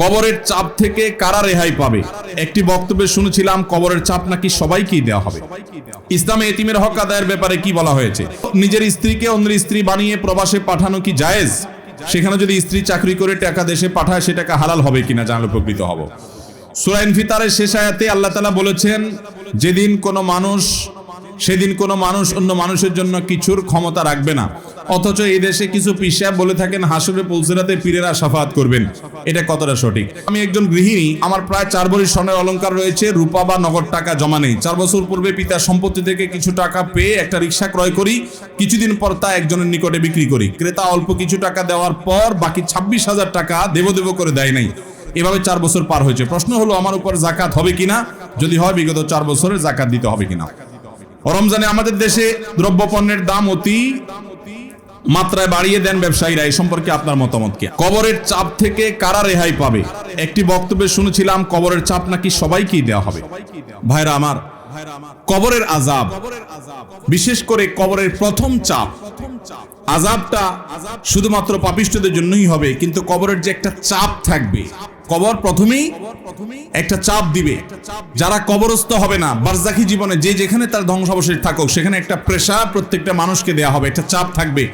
কবরের চাপ থেকে কারা রেহাই পাবে? একটি বক্তব্যে শুনেছিলাম, কবরের চাপ নাকি সবাইকেই দেওয়া হবে। ইসলামে এতিমের হক আদায়ের ব্যাপারে কি বলা হয়েছে? নিজের স্ত্রীকে অন্যের স্ত্রী বানিয়ে প্রবাসে পাঠানো কি জায়েজ? সেখানে যদি স্ত্রী চাকরি করে টাকা দেশে পাঠায় সে টাকা হালাল হবে কিনা জানলে উপকৃত হব। সুরাইন ফিতারের শেষ আয়াতে আল্লাহ তালা বলেছেন, যেদিন কোনো মানুষ সেদিন কোনো মানুষ অন্য মানুষের জন্য কিছুর ক্ষমতা রাখবে না। অথচ এই দেশে কিছু পিসা বলে থাকেন, হাসুরে পৌঁছরাতে পীরেরা সাফাত করবেন। এটা কতটা সঠিক? আমি একজন গৃহিণী, আমার প্রায় চার ভরি স্বর্ণের অলংকার রয়েছে, রূপা বা নগদ টাকা জমা নেই। চার বছর পূর্বে পিতার সম্পত্তি থেকে কিছু টাকা পেয়ে একটা রিক্সা ক্রয় করি, কিছুদিন পর তা একজনের নিকটে বিক্রি করি। ক্রেতা অল্প কিছু টাকা দেওয়ার পর বাকি ছাব্বিশ হাজার টাকা দেব দেব করে দেয় নাই। এভাবে চার বছর পার হয়েছে। প্রশ্ন হলো, আমার উপর জাকাত হবে কিনা? যদি হয়, বিগত চার বছরের জাকাত দিতে হবে কিনা? রমজানে আমাদের দেশে দ্রব্যপণ্যের দাম অতি মাত্রায় বাড়িয়ে দেন ব্যবসায়ীরা। এই সম্পর্কে আপনার মতামত কি? কবরের চাপ থেকে কারা রেহাই পাবে? একটি বক্তব্যে শুনেছিলাম, কবরের চাপ নাকি সবাইকেই দেওয়া হবে। ভাইরা আমার কবরের আজাব বিশেষ করে কবরের প্রথম চাপ। আজাবটা শুধুমাত্র পাপিষ্টদের জন্যই হবে, কিন্তু কবরের যে একটা চাপ থাকবে, কবর প্রথমেই একটা চাপ দিবে। যারা কবরস্থ হবে না বারজাকি জীবনে যে যেখানে তার ধ্বংসাবশেষ থাকুক, সেখানে একটা প্রেশার প্রত্যেকটা মানুষকে দেয়া হবে, একটা চাপ থাকবে।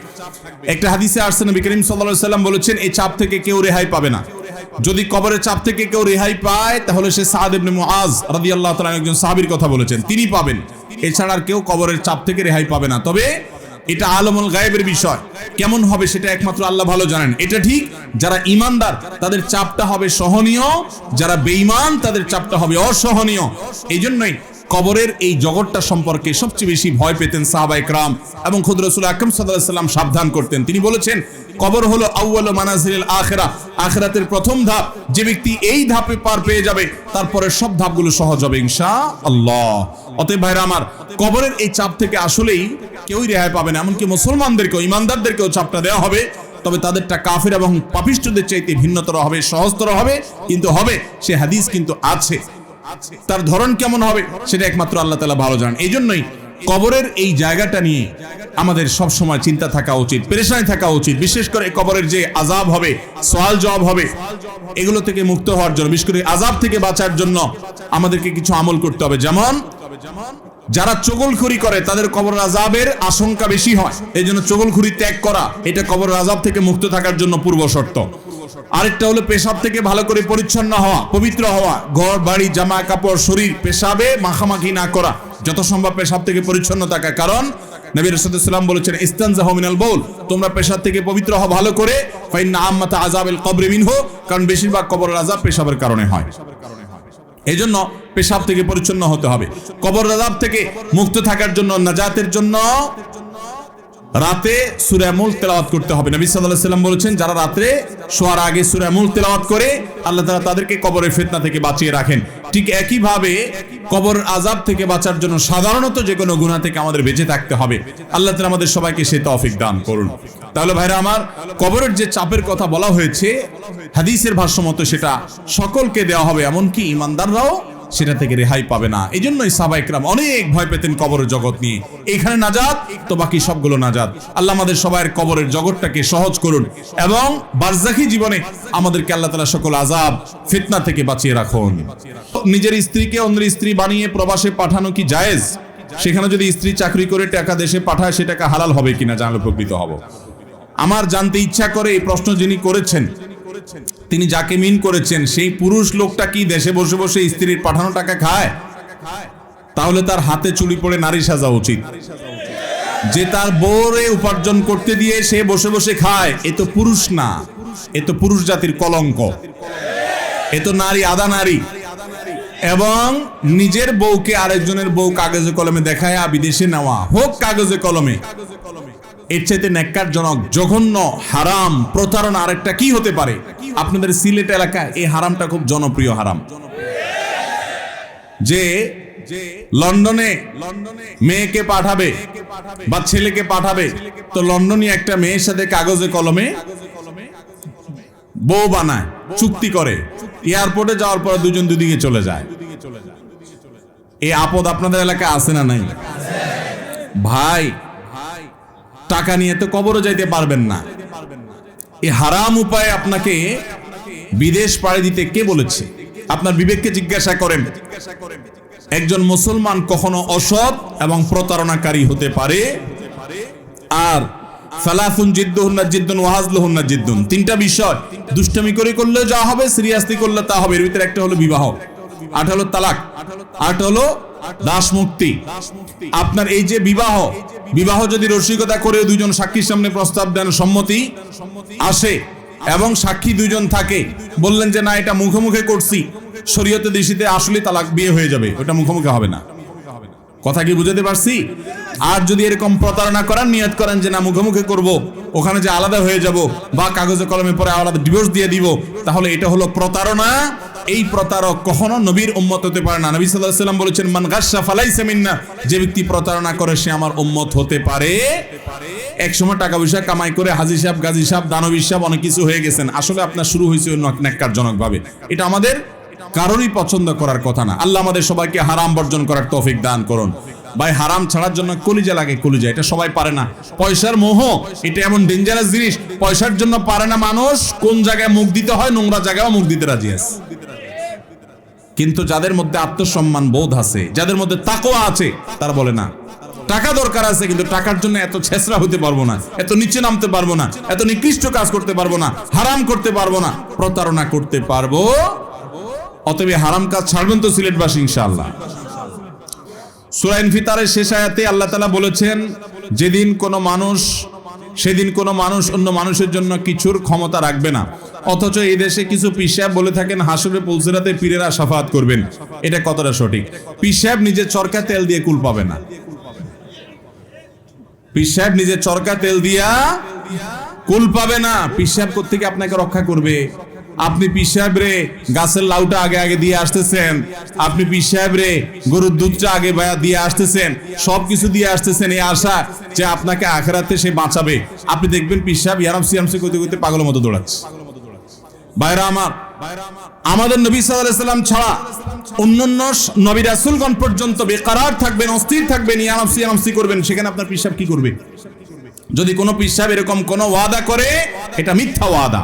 একটা হাদিসে আসছে, নবী করিম সাল্লাম বলেছেন, এই চাপ থেকে কেউ রেহাই পাবে না। যদি কবরের চাপ থেকে কেউ রেহাই পায়, তাহলে সে সাদ ইবনে মুআজ রাদিয়াল্লাহু তাআলা একজন সাহাবীর কথা বলেছেন। তিনি পাবেন। এছাড়া কেউ কবরের চাপ থেকে রেহাই পাবে না। তবে এটা আলমুল গায়েবের বিষয়। কেমন হবে সেটা একমাত্র আল্লাহ ভালো জানেন। এটা ঠিক, যারা ইমানদার তাদের চাপটা হবে সহনীয়, যারা বেঈমান, তাদের চাপটা হবে অসহনীয়। এই জন্যই কবরের এই জগৎটা সম্পর্কে সবচেয়ে বেশি ভয় পেতেন সাহাবা ইকরাম এবং খুদ রসুল আকরম সাল্লাম সাবধান করতেন। তিনি বলেছেন, কবর হলো আউ্বাল মানাজিল আখেরা। আখেরাতের প্রথম ধাপ, যে ব্যক্তি এই ধাপে পার পেয়ে যাবে, তারপরে সব ধাপগুলো সহজ হবে ইনশা আল্লাহ অতএব ভাইরা আমার, কবরের এই চাপ থেকে আসলেই কেউই রেহাই পাবে না, এমনকি মুসলমানদেরকেও, ইমানদারদেরকেও চাপটা দেওয়া হবে। তবে তাদেরটা কাফের এবং পাপিষ্টদের চাইতে ভিন্নতর হবে, সহজতর হবে, কিন্তু হবে, সে হাদিস কিন্তু আছে। তার ধরন কেমন হবে সেটা একমাত্র আল্লাহ তালা ভালো জানেন। এই জন্যই কবরের এই জায়গাটা নিয়ে আমাদের সব সময় চিন্তা থাকা উচিত, পেরেশানি থাকা উচিত। বিশেষ করে কবরের যে আজাব হবে সোয়াল জবাব হবে, এগুলো থেকে মুক্ত হওয়ার জন্য, বিশেষ করে আজাব থেকে বাঁচার জন্য আমাদেরকে কিছু আমল করতে হবে। যেমন, যারা চগলখুরি করে, তাদের কবর আজাবের আশঙ্কা বেশি হয়। এই জন্য চগলখুরি ত্যাগ করা, এটা কবর আজাব থেকে মুক্ত থাকার জন্য পূর্ব শর্ত। আরেকটা হলো পেশাব থেকে ভালো করে পরিচ্ছন্ন হওয়া, পবিত্র হওয়া, ঘর, বাড়ি, জামা, কাপড়, শরীর পেশাবে মাখামাখি না করা, যত সম্ভব পেশাব থেকে পরিচ্ছন্ন থাকা। কারণ নবী রাসূলুল্লাহ বলেছেন, ইস্তানজাহু মিনাল বাউল তোমরা পেশাব থেকে পবিত্র হও ভালো করে, ফাইন্না আম্মাতা আযাবিল কবরি মিনহু, কারণ বেশিরভাগ কবরের আযাব পেশাবের কারণে হয়। এই জন্য পেশাব থেকে পরিচ্ছন্ন হতে হবে। কবর আজাব থেকে মুক্ত থাকার জন্য, নাজাতের জন্য রাতে সূরা মুলক তেলাওয়াত করতে হবে। নবী সাল্লাম বলেছেন, যারা রাতে শোয়ার আগে সূরা মুলক তেলাওয়াত করে, আল্লাহ তাআলা তাদেরকে কবরের ফিতনা থেকে বাঁচিয়ে রাখেন। ঠিক একই ভাবে কবর আজাব থেকে বাঁচার জন্য সাধারণত যে কোনো গুনাহ থেকে আমাদের বেঁচে থাকতে হবে। আল্লাহ তাআলা আমাদের সবাইকে সেই তৌফিক দান করুন। তাহলে ভাইরা আমার, কবরের যে চাপের কথা বলা হয়েছে, হাদিসের ভাষ্য মতো সেটা সকলকে দেওয়া হবে, এমনকি ইমানদাররাও সেটা থেকে রেহাই পাবে না। এই জন্যই সাবাইকরাম অনেক ভয় পেতেন কবরের জগৎ নিয়ে। এখানে নাজাত, তো বাকি সবগুলো নাজাত। আল্লাহ আমাদের সবাইয়ের কবরের জগৎটাকে সহজ করুন এবং বারজাখি জীবনে আমাদেরকে আল্লাহ তালা সকল আজাব ফিতনা থেকে বাঁচিয়ে রাখুন। নিজের স্ত্রীকে অন্যের স্ত্রী বানিয়ে প্রবাসে পাঠানো কি জায়েজ? সেখানে যদি স্ত্রী চাকরি করে টাকা দেশে পাঠায়, সে টাকা হালাল হবে কিনা জানলে উপকৃত হব। আমার জানতে ইচ্ছা করে এই প্রশ্ন যিনি করেছেন তিনি যাকে মিন করেছেন, সেই পুরুষ লোকটা কি দেশে বসে বসে স্ত্রীর পাঠানো টাকা খায়? তাহলে তার হাতে চুলি পড়ে নারী সাজা উচিত। যে তার বউরে উপার্জন করতে দিয়ে সে বসে বসে খায়, এ তো পুরুষ না, এ তো পুরুষ জাতির কলঙ্ক। এ তো নারী আদা নারী। এবং নিজের বউকে আরেকজনের বউ কাগজে কলমে দেখায় বিদেশে নেওয়া হোক কাগজে কলমে। এর চাইতে ন্যাক্কারজনক, জঘন্য, হারাম প্রতারণা আরেকটা কি হতে পারে? আপনাদের সিলেট এলাকায় এই হারামটা খুব জনপ্রিয় হারাম। যে লন্ডনে মেয়েকে পাঠাবে বা ছেলেকে পাঠাবে, তো লন্ডনে একটা মেয়ের সাথে কাগজে কলমে বউ বানায়, চুক্তি করে, এয়ারপোর্টে যাওয়ার পর দুজন দুদিকে চলে যায়। এই আপদ আপনাদের এলাকায় আছে না নাই? ভাই টাকা নিয়ে তো কবরও যাইতে পারবেন না। এই হারাম উপায়ে আপনাকে বিদেশ পাড়ি দিতে কে বলেছে? আপনার বিবেককে জিজ্ঞাসা করেন। একজন মুসলমান কখনো অসৎ এবং প্রতারণাকারী হতে পারে। আর সালাফুন জিদ্দুহুন্না জিদ্দুন ওয়াহাজলুহুন্না জিদ্দুন। তিনটা বিষয়। দুষ্টামি করে করলে যা হবে সিরিয়াসলি করলে তা হবে। এর ভিতরে একটা হলো বিবাহ। আট হলো তালাক। আট হলো দাস মুক্তি আপনার এই যে বিবাহ বিবাহ যদি রসিকতা করে দুইজন সাক্ষীর সামনে প্রস্তাব দেন, সম্মতি আসে এবং সাক্ষী দুইজন থাকে, বললেন যে, না, এটা মুখে মুখে করছি। শরীয়তে দেশিতে আসলে তালাক বিয়ে হয়ে যাবে, ওটা মুখোমুখি হবে না। কথা কি বুঝাতে পারছি? আর যদি এরকম প্রতারণা করার নিয়ত করেন যে, না মুখে মুখে করব, ওখানে যে আলাদা হয়ে যাব বা কাগজে কলমে পরে আলাদা ডিভোর্স দিয়ে দিব, তাহলে এটা হলো প্রতারণা এই প্রতারক কখনো নবীর উম্মত হতে পারে না। নবী আলাইহি সাল্লাম বলেছেন, মান গাশা ফালাইসা মিন্না যে ব্যক্তি প্রতারণা করে, সে আমার উম্মত হতে পারে। এক সময় টাকা পয়সা কামাই করে হাজি সাহেব, গাজী সাহেব, দানবী সাহেব অনেক কিছু হয়ে গেছেন। আসলে আপনার শুরু হয়েছে ন্যাক্কারজনক ভাবে এটা আমাদের কারোরই পছন্দ করার কথা না। আল্লাহ আমাদের সবাইকে হারাম বর্জন করার তৌফিক দান করুন। ভাই, হারাম ছাড়ার জন্য কলিজা লাগে, কলিজা। এটা সবাই পারে না। পয়সার মোহ, এটা এমন ডেঞ্জারাস জিনিস। পয়সার জন্য পারে না মানুষ। কোন জায়গায় মুখ দিতে হয়, নোংরা জায়গায় মুখ দিতে রাজি আছে। কিন্তু যাদের মধ্যে আত্মসম্মান বোধ আছে, যাদের মধ্যে তাকওয়া আছে, তারা বলে না। টাকা দরকার আছে, কিন্তু টাকার জন্য এত ছেসরা হতে পারব না, এত নিচে নামতে পারব না, এত নিকৃষ্ট কাজ করতে পারব না, হারাম করতে পারব না, প্রতারণা করতে পারব। অতএব হারাম কাজ ছাড়বেন তো সিলেটবাসী, ইনশাআল্লাহ। সুরাইন ফিতারের শেষ আয়াতে আল্লাহ তালা বলেছেন, যেদিন কোনো মানুষ, সেদিন কোনো মানুষ অন্য মানুষের জন্য কিছুর ক্ষমতা রাখবে না অথচ এই দেশে কিছু পিসাব বলে থাকেন, হাসুরে পুলসেরাতে পীরেরা সাফাত করবেন। এটা কতটা সঠিক? পিসাব নিজের চরকা তেল দিয়ে কুল পাবে না। পিসাব নিজের চরকা তেল দিয়া কুল পাবে না। পিসাব থেকে আপনাকে রক্ষা করবে? আপনি পিসাব রে গাছের লাউটা আগে আগে দিয়ে আসতেছেন। আপনি পিসাব রে গরুর দুধটা আগে দিয়ে আসতেছেন। সবকিছু দিয়ে আসতেছেন এই আশা যে আপনাকে আখেরাতে সে বাঁচাবে। আপনি দেখবেন পিসাব ইয়ারাম সিয়ামসি করতে করতে পাগলের মতো দৌড়াচ্ছে। আমাদের নবী সাল্লাম ছাড়া অন্যান্য নবী রাসূলগণ পর্যন্ত বেকারার থাকবেন, অস্থির থাকবেন ইয়ানাফসি ইয়ানাফসি করবেন। সেখানে আপনার পিসাব কি করবে? যদি কোনো পিসাব এরকম ওয়াদা করে, এটা মিথ্যা ওয়াদা।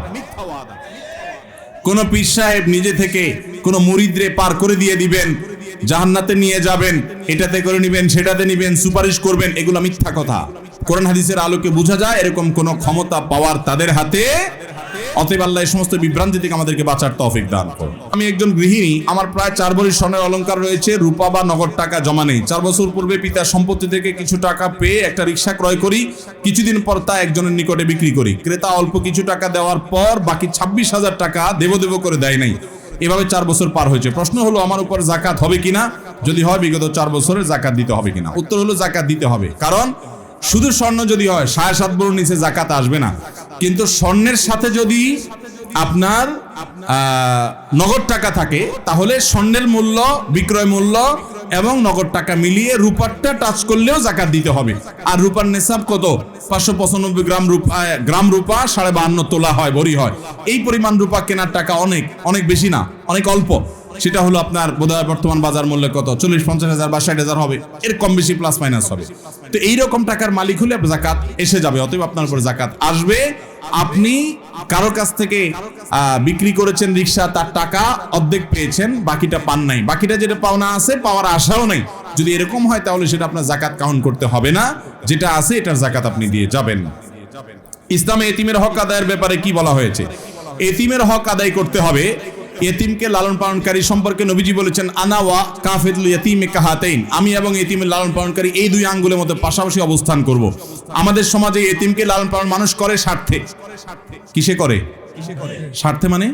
কোন পীর সাহেব নিজে থেকে কোন মুরিদরে পার করে দিয়ে দিবেন, জাহান্নাতে নিয়ে যাবেন, এটাতে করে নিবেন, সেটাতে নিবেন, সুপারিশ করবেন, এগুলো মিথ্যা কথা। কোরআন হাদিসের আলোকে বোঝা যায় এরকম কোন ক্ষমতা পাওয়ার তাদের হাতে অতএব আল্লাহ এই সমস্ত বিভ্রান্তি থেকে আমাদেরকে বাঁচার তৌফিক দান করুন। আমি একজন গৃহিণী, আমার প্রায় চার ভরি স্বর্ণের অলংকার রয়েছে, রূপা বা নগদ টাকা জমা নেই। চার বছর পূর্বে পিতার সম্পত্তি থেকে কিছু টাকা পেয়ে একটা রিক্সা ক্রয় করি, কিছুদিন পর তা একজনের নিকটে বিক্রি করি। ক্রেতা অল্প কিছু টাকা দেওয়ার পর বাকি ছাব্বিশ হাজার টাকা দেব দেব করে দেয় নাই। এভাবে চার বছর পার হয়েছে। প্রশ্ন হলো, আমার উপর জাকাত হবে কিনা? যদি হয়, বিগত চার বছরের জাকাত দিতে হবে কিনা? উত্তর হলো, জাকাত দিতে হবে। কারণ, শুধু স্বর্ণ যদি হয়, সাড়ে সাত বড় নিচে জাকাত আসবে না। কিন্তু স্বর্ণের সাথে যদি আপনার নগদ টাকা থাকে, তাহলে স্বর্ণের মূল্য, বিক্রয় মূল্য এবং নগদ টাকা মিলিয়ে রূপারটা টাচ করলেও জাকাত দিতে হবে। আর রূপার নেশাব কত? পাঁচশো পঁচানব্বই গ্রাম রূপা গ্রাম রূপা সাড়ে বাহান্ন তোলা হয়, বড়ি হয়। এই পরিমাণ রূপা কেনার টাকা অনেক অনেক বেশি না, অনেক অল্প। সেটা হলো আপনার বোধহয় বর্তমান বাজার মূল্য কত? চল্লিশ, পঞ্চাশ হাজার বা ষাট হাজার হবে। এর কম বেশি প্লাস মাইনাস হবে। তো এইরকম টাকার মালিক হলে জাকাত এসে যাবে, অতএব আপনার উপর জাকাত আসবে। আপনি কারও কাছ থেকে বিক্রি করেছেন রিক্সা, তার টাকা অর্ধেক পেয়েছেন, বাকিটা পান নাই। বাকিটা যেটা পাওনা আছে, পাওয়ার আশাও নাই। যদি এরকম হয়, তাহলে সেটা আপনার জাকাত কাউন্ট করতে হবে না। যেটা আছে, এটার জাকাত আপনি দিয়ে যাবেন। ইসলামে এতিমের হক আদায়ের ব্যাপারে কি বলা হয়েছে? এতিমের হক আদায় করতে হবে এতিমকে লালন পালনকারী সম্পর্কে নবীজি বলেছেন আনাওয়া কাফেদুল ইয়তিমে কাহাতেইন। আমি এবং এতিমের লালন পালনকারী এই দুই আঙ্গুলের মধ্যে পাশাপাশি অবস্থান করব। আমাদের সমাজে এতিমকে লালন পালন মানুষ করে স্বার্থে। কিসে করে? স্বার্থে মানে?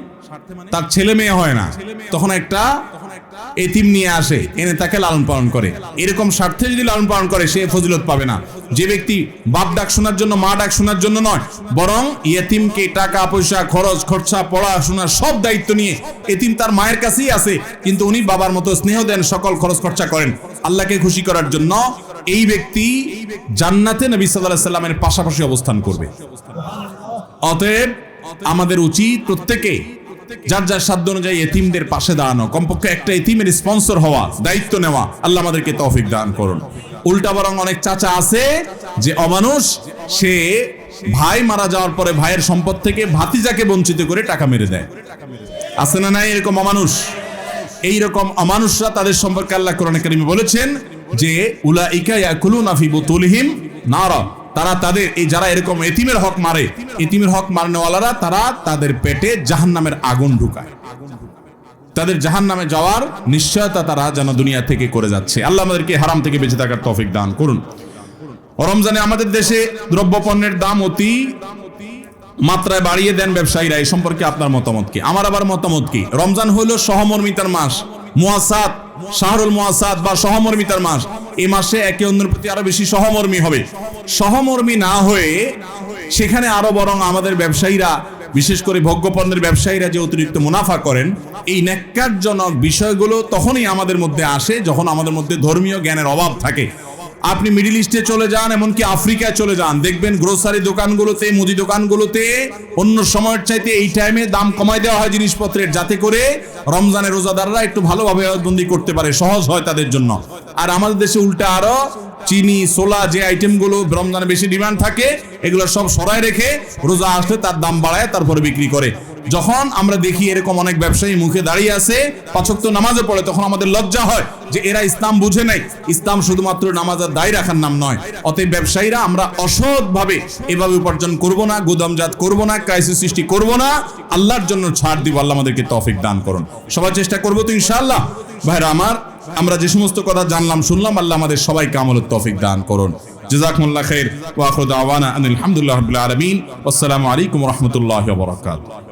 তার ছেলে মেয়ে হয় না। তখন একটা এতিম নিয়ে আসে এনে তাকে লালন পালন করে। এরকম স্বার্থে যদি লালন পালন করে সে ফজিলত পাবে না। যে ব্যক্তি বাপ ডাক শোনার জন্য মা ডাক শোনার জন্য নয় বরং ইয়েতিমকে টাকা পয়সা খরচ খরচা পড়াশোনার সব দায়িত্ব নিয়ে এতিম তার মায়ের কাছেই আছে কিন্তু উনি বাবার মতো স্নেহ দেন সকল খরচ খরচা করেন। আল্লাহকে খুশি করার জন্য এই ব্যক্তি জান্নাতে নবী সাল্লাহ সাল্লামের পাশাপাশি অবস্থান করবে। অতএব আমাদের উচিত প্রত্যেকে যার যার সাধ্য অনুযায়ী এতিমদের পাশে দাঁড়ানো। কমপক্ষে একটা এতিমের স্পন্সর হওয়া, দায়িত্ব নেওয়া, আল্লাহ আমাদেরকে তৌফিক দান করুন। উল্টা বরং অনেক চাচা আছে যে অমানুষ, সে ভাই মারা যাওয়ার পরে ভাইয়ের সম্পদ থেকে ভাতিজাকে বঞ্চিত করে টাকা মেরে দেয়। আছে না নাই এরকম অমানুষ? এইরকম অমানুষরা তাদের সম্পর্কে আল্লাহ কোরআন কারিমে বলেছেন যে উলা ইকা ইয়াকুলুনা ফি বুতুলহিম নারা। তারা তাদের এই যারা এরকম এতিমের হক মারে, এতিমের হক মারনেওয়ালারা তারা তাদের পেটে জাহান্নামের আগুন ঢুকায়। তাদের জাহান নামে যাওয়ার নিশ্চয়তা তারা যেন দুনিয়া থেকে করে যাচ্ছে। আল্লাহ আমাদেরকে হারাম থেকে বেঁচে থাকার তৌফিক দান করুন। রমজানে আমাদের দেশে দ্রব্যপণ্যের দাম অতি মাত্রায় বাড়িয়ে দেন ব্যবসায়ীরা, এই সম্পর্কে আপনার মতামত কি? আমার আবার মতামত কি? রমজান হইল সহমর্মিতার মাস। মুয়াসাদ শাহরুল মুয়াসাদ বা সহমর্মিতার মাস। এই মাসে একে অন্যের প্রতি আরও বেশি সহমর্মী হবে। সহমর্মী না হয়ে সেখানে আরও বরং আমাদের ব্যবসায়ীরা, বিশেষ করে ভোগ্যপণ্যের ব্যবসায়ীরা যে অতিরিক্ত মুনাফা করেন, এই ন্যাক্কারজনক বিষয়গুলো তখনই আমাদের মধ্যে আসে যখন আমাদের মধ্যে ধর্মীয় জ্ঞানের অভাব থাকে। আপনি মিডিল ইস্টে চলে যান, এমনকি আফ্রিকায় চলে যান। দেখবেন গ্রোসারি দোকানগুলোতে, মুদি দোকানগুলোতে অন্য সময়ের চাইতে এই টাইমে দাম কমাই দেওয়া হয় জিনিসপত্রের, যাতে করে রমজানের রোজাদাররা একটু ভালোভাবে বন্দি করতে পারে, সহজ হয় তাদের জন্য। আর আমাদের দেশে উল্টা আরও, চিনি সোলা যে আইটেমগুলো রমজানে বেশি ডিমান্ড থাকে, এগুলো সব সরাই রেখে রোজা আসলে তার দাম বাড়ায়, তারপরে বিক্রি করে। যখন আমরা দেখি এরকম অনেক ব্যবসায়ী মুখে দাঁড়িয়ে আছে পাচক নামাজে পড়ে, তখন আমাদের লজ্জা হয় যে এরা ইসলাম বুঝে নাই। ইসলাম শুধুমাত্র নামাজের দায় রাখার নাম নয়। অতএব ব্যবসায়ীরা আমরা অসৎভাবে এভাবে উপার্জন করব না, গুদামজাত করব না ক্রাইসিস সৃষ্টি করব না। আল্লাহর জন্য ছাড় দিব, আল্লাহ আমাদেরকে তৌফিক দান করুন। সবাই চেষ্টা করব তো ইনশাআল্লাহ। ভাইরা আমার, আমরা যে সমস্ত কথা জানলাম, শুনলাম, আল্লাহ আমাদের সবাইকে আমলের তৌফিক দান করুন। জাজাকুমুল্লাহ খাইর ওয়া আখিরু দাওয়ানা আনিল হামদুলিল্লাহি রাব্বিল আলামিন। আসসালামু আলাইকুম ওয়া রাহমাতুল্লাহি ওয়া বারাকাতুহু।